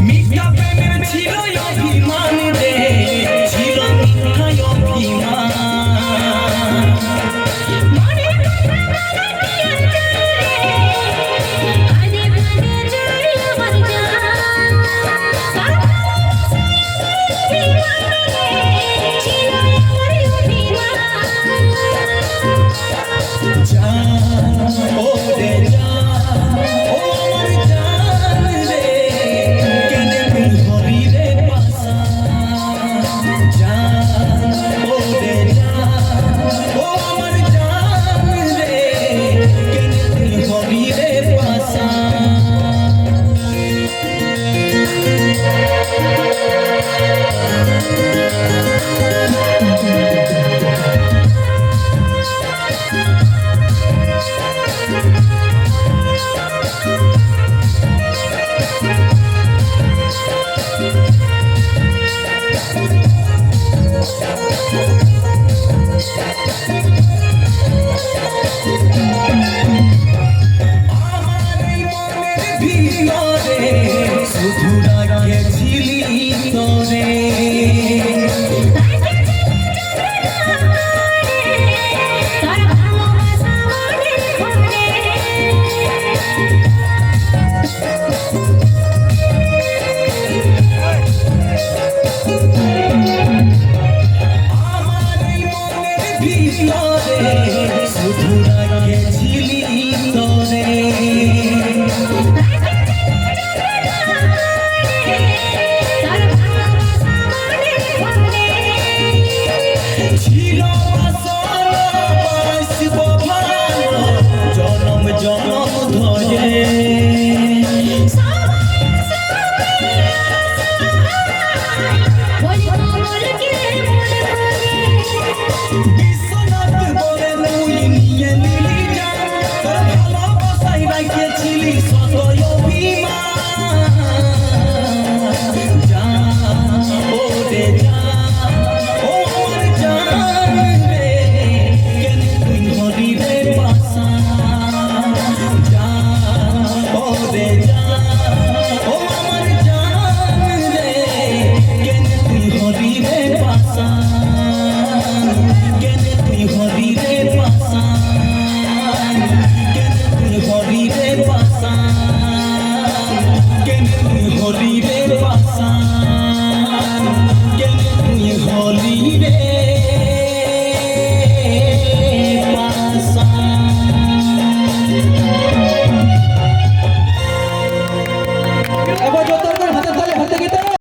Meet your ভিতরে শুধু ভালোবাসায় রাখেছিলি Corrible.